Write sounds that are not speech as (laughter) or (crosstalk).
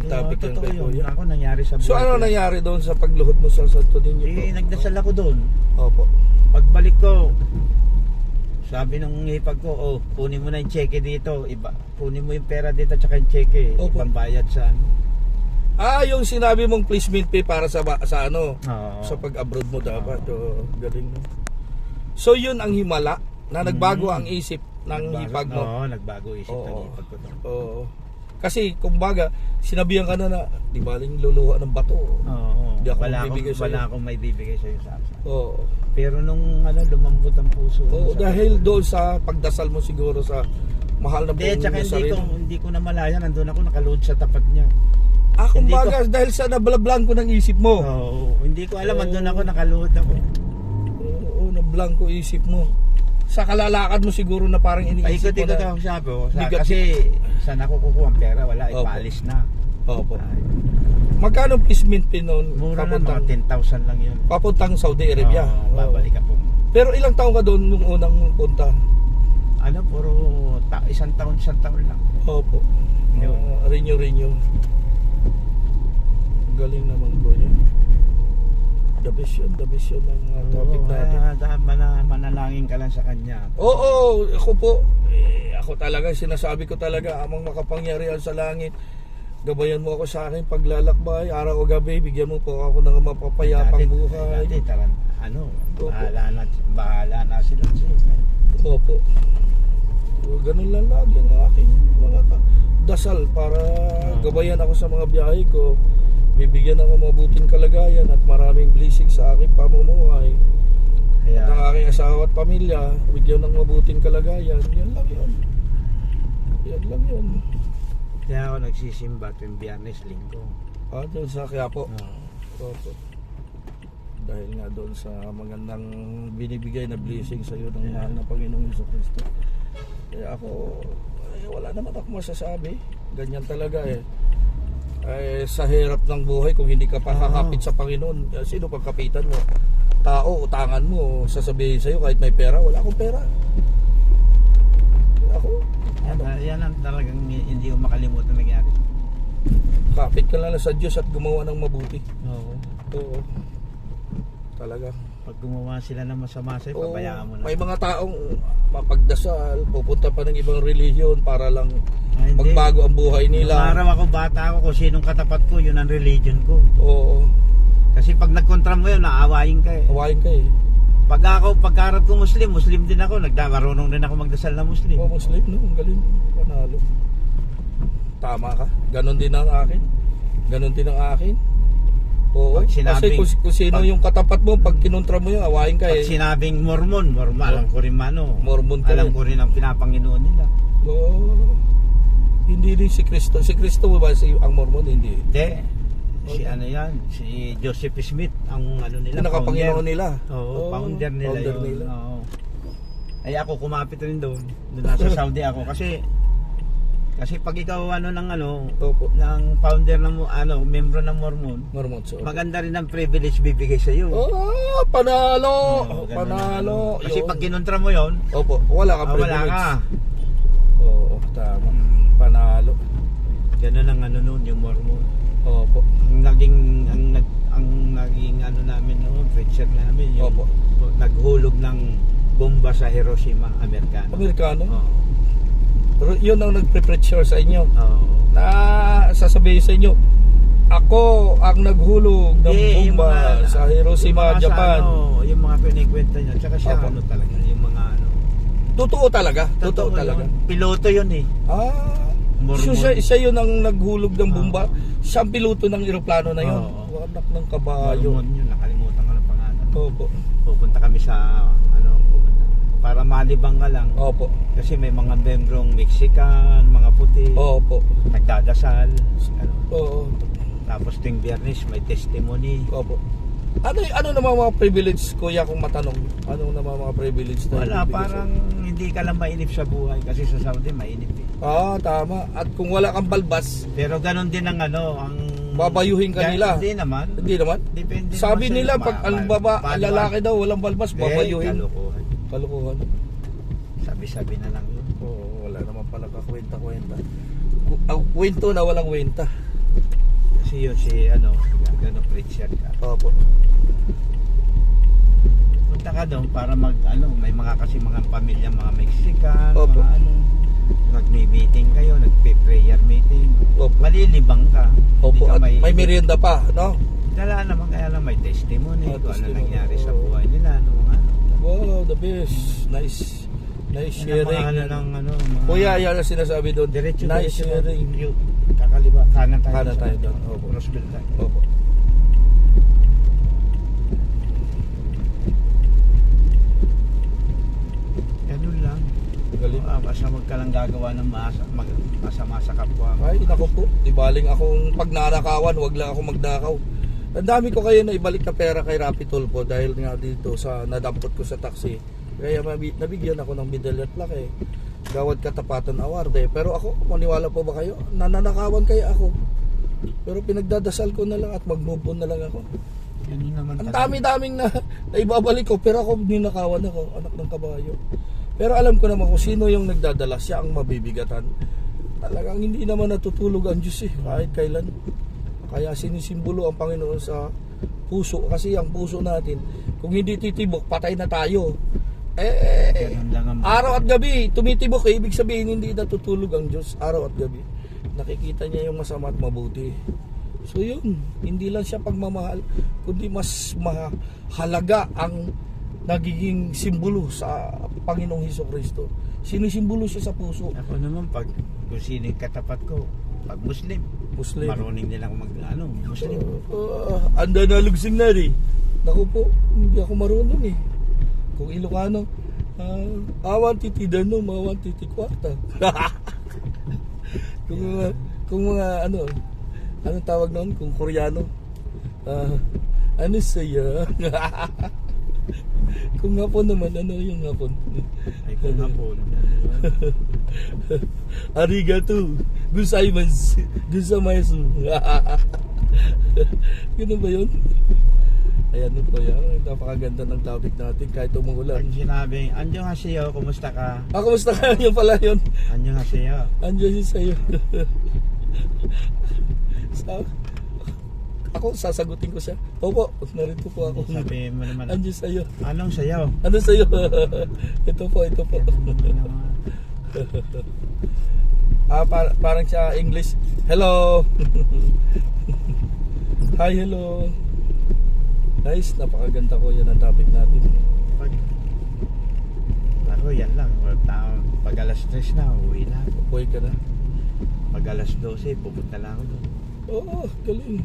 Ang topic yan totoo kay yun. Kuya. Ako nangyari sa buhay So ano ko. nangyari doon sa pagluhod mo sa Santo Niño? Eh, nagdasal ako doon. Opo. Pagbalik ko, sabi ng hipag ko, oh, kunin mo na yung cheque dito. Iba, kunin mo yung pera dito tsaka yung cheque. Opo. Pambayad sa ano. Ah, yung sinabi mong placement fee para sa sa ano? Oo. Sa pag-abroad mo dapat. Oh, galing no. So yun ang himala na nagbago Mm. ang isip ng Nagbago- hipag mo. Oo, nagbago isip ng Oo. hipag ko doon. Oo. Kasi kumbaga, sinabihan ka na na di baling luluha ng bato. Oo. Hindi ako wala akong, sa'yo. wala akong may bibigay sa'yo sa asa. Oo. Pero nung ano, lumambot ang puso. Oo, sa- dahil doon sa pagdasal mo siguro sa mahal na buong tsaka hindi ko, hindi ko na malaya. Nandun ako, nakaload sa tapat niya. Ah, Hindi kumbaga, dahil sa nablablanko ng isip mo. Oo. Hindi ko alam, Oo. nandun ako, nakaload ako. Oo, nablangko isip mo. Sa kalalakad mo siguro na parang iniisip mo Paikot-ikot na. ako sabi ko. Kasi saan ako kukuha ang pera? Wala, Opo. ipalis na. Opo. Ay, Magkano placement fee noon? mura na, papuntang, mga 10,000 lang yun. papuntang Saudi Arabia. Oo, babalik ako. Pero ilang taon ka doon nung unang punta? Ano, puro ta- isang taon, isang taon lang. Opo. Yun. Uh, renew, renew. Galing naman bro yun. The best yun, the best yun ang uh, topic Oo, natin. ah, da- mana, manalangin ka lang sa kanya. Oo, ako po. Eh, ako talaga, sinasabi ko talaga, amang makapangyarihan sa langit. Gabayan mo ako sa akin paglalakbay, araw o gabi, bigyan mo po ako ng mapapayapang Dati- buhay. Dati, taran, ano, Opo. bahala na, bahala na sila sa'yo. Opo. So, ganun lang lagi ang aking mga dasal para gabayan ako sa mga biyahe ko. Bibigyan ako mabuting kalagayan at maraming blessing sa aking pamumuhay. Kaya, At ang aking asawa at pamilya, bigyan ng mabuting kalagayan. Yan lang yun. Yan lang yun. kaya ako nagsisimba tuwing biyernes, linggo. Ah, doon sa Quiapo. Oo. Opo. Dahil nga doon sa magandang binibigay na blessing sa iyo ng mahal na Panginoong Hesus Kristo. Kaya ako, eh, wala naman ako masasabi. Ganyan talaga eh. Eh, sa hirap ng buhay, kung hindi ka pa Oo. kakapit sa Panginoon, eh, sino pagkapitan mo? Tao, utangan mo, sasabihin sa'yo kahit may pera, wala akong pera. Kaya Ako, Yan, yan ang talagang hindi ko makalimutan nangyari. kapit ka lang sa Diyos at gumawa ng mabuti. Oo. Oo. Talaga. Pag gumawa sila ng masama sa'yo, Oo, pabayaan mo na. May mga taong mapagdasal, pupunta pa ng ibang relihiyon para lang Ah, hindi. magbago ang buhay Nung nila. araw ako, bata ako, kung sinong katapat ko, yun ang religion ko. Oo, Kasi pag nagkontra mo yun, naawayin ka eh. hawain ka eh. Pag ako, pagkarap ko Muslim, Muslim din ako. Nagdamarunong din ako magdasal na Muslim. O Muslim, no? Ang galing. Panalo. Tama ka. Ganon din ang akin. Ganon din ang akin. Oo. Pag Kasi sinabing- kung, kung sino pag- yung katapat mo, pag kinontra mo yun, hawain ka Pag eh. sinabing Mormon, Mormon, alam ko rin mano. Mormon ka Alam ko rin ang pinapanginoon nila. Oo. Hindi rin si Kristo. Si Kristo ba si ang Mormon? Hindi. Hindi. Si ano yan, si Joseph Smith, ang ano nila, Pinakapanginoon founder. nila. Oo, founder nila founder yun. nila. Oo. Ay ako kumapit rin doon. Doon nasa (laughs) Saudi ako kasi kasi pag ikaw ano ng ano Opo. ng founder ng mo- ano, membro ng Mormon, Mormon. So, maganda rin ang privilege bibigay sa iyo. Oh, panalo! Oo, ganun panalo! ang ano. Kasi Yun. pag kinontra mo 'yon, Opo, wala kang ah, wala privilege. ka. Oo, tama. Mm. Panalo. Ganun ang ano noon yung Mormon. Opo. Ang naging ang nag ang naging ano namin noon, preacher namin yung Opo. naghulog ng bomba sa Hiroshima, Amerikano. Amerikano. Oo. Pero yun ang nagpe-preacher sa inyo. Oo. Na sasabihin sa inyo, ako ang naghulog ng yung bomba mga- sa Hiroshima, yung mga sa Japan. ano, yung mga pinikwento niya, tsaka siya Opo. ano talaga, yung mga ano. Totoo talaga. Totoo, Totoo talaga. yun. Piloto yun eh. Ah. So siya, siya yun ang naghulog ng bomba. Oo. Siya ang piloto ng eroplano na yun. Oo. Anak ng kabayo. Mormon yun, nakalimutan ko ng pangalan. Opo. Pupunta kami sa ano, pupunta. Para malibang ka lang. Opo. Kasi may mga membrong Mexican, mga puti, Opo. nagdadasal. Ano. Oo. Tapos ting biyernes may testimony. Opo. Ano ano naman mga privilege kuya kung matanong? Ano naman mga privilege na Wala, ibibigay parang hindi ka lang mainip sa buhay kasi sa Saudi mainip eh. sa'yo? Ah, tama. At kung wala kang balbas, Pero ganun din ang ano, ang... Babayuhin ka Ga- nila. Hindi naman. hindi naman. Depende Sabi naman nila sa'yo. pag Ma- ang ma- baba, ang paano- lalaki daw walang balbas, Eh, babayuhin. kalokohan. Kalukuhan. Sabi-sabi na lang yun. Oo, wala naman pala kakwenta-kwenta. Ku- Ang kwento na walang kwenta. kasi yun si ano, preacher ka. Opo. Punta ka doon para mag ano, may mga kasi mga pamilya, mga Mexican, Opo. mga ano, nagmi-meeting kayo, nagpe-prayer meeting. Opo. Malilibang ka. Opo. ka At may merienda pa, no? Dala naman kaya lang may testimony Ah, kung ano testimony. nangyari sa buhay nila, ano mga ano. Wow, the best. Nice. Nice sharing. ano ng ano, mga... Kuya, yan ang sinasabi doon. Diretso, nice sharing. Kakaliba, kanan tayo. Kanan tayo doon. Opo. Roseville tayo. Opo. Ganun lang. Galing. Ah, lang gagawa ng masa, mag, masama sa kapwa mo. Ay, nako po. Di baling akong pag nanakawan, wag lang ako magnakaw. Ang dami ko kayo na ibalik na pera kay Rapi Tulfo dahil nga dito sa nadampot ko sa taxi. Kaya nabigyan ako ng medalya at plaque eh. Gawad Katapatan Award eh. Pero ako, maniwala po ba kayo? Nananakawan kaya ako. Pero pinagdadasal ko na lang at mag-move on na lang ako. Ang dami-daming na, (laughs) na ibabalik ko pero ako ninakawan ako, anak ng kabayo. Pero alam ko naman kung sino yung nagdadala, siya ang mabibigatan. Talagang hindi naman natutulog ang Diyos eh, kahit kailan. Kaya sinisimbolo ang Panginoon sa puso kasi ang puso natin, kung hindi titibok, patay na tayo. Eh, araw at gabi, tumitibok eh, ibig sabihin hindi natutulog ang Diyos araw at gabi. Nakikita niya yung masama at mabuti. So yun, hindi lang siya pagmamahal, kundi mas mahalaga ang nagiging simbolo sa Panginoong Heso Kristo. Sinisimbolo siya sa puso. Ako naman pag kung sino yung katapat ko, pag Muslim, Muslim. marunong nilang mag ano, Muslim. Uh, anda na lugsing na rin. Naku po, hindi ako marunong eh. Kung Ilocano, uh, awan titidan no, mawan titikwarta. (laughs) kung mga, kung mga ano, anong tawag noon? Kung Koreano, ah, ano saya? (laughs) (laughs) kung hapon naman, ano yung hapon? Ay kung hapon. (laughs) Arigato. Gusaimasu. Gusamasu. Ganun (laughs) ba yun? Ayan po yan. Napakaganda ng topic natin kahit umuulan. Pag sinabi, Anjo nga siyo, kumusta ka? Ah, kumusta ka? Yun pala yun. Anjo nga siyo. Andiyan siya sa'yo. Sa, ako, sasagutin ko siya. Opo, narito po ako. Sabihin mo naman, Andiyan sa'yo. anong sayaw? Ano sa'yo? (laughs) ito po, ito po. (laughs) ah, par- parang siya English. Hello. (laughs) Hi, hello. Nice, napakaganda ko yan ang topic natin. Pag, ako yan lang. Pag alas 3 na, uwi na. Upoy ka na. Pag alas 12, pupunta lang ako doon. Oo, galing.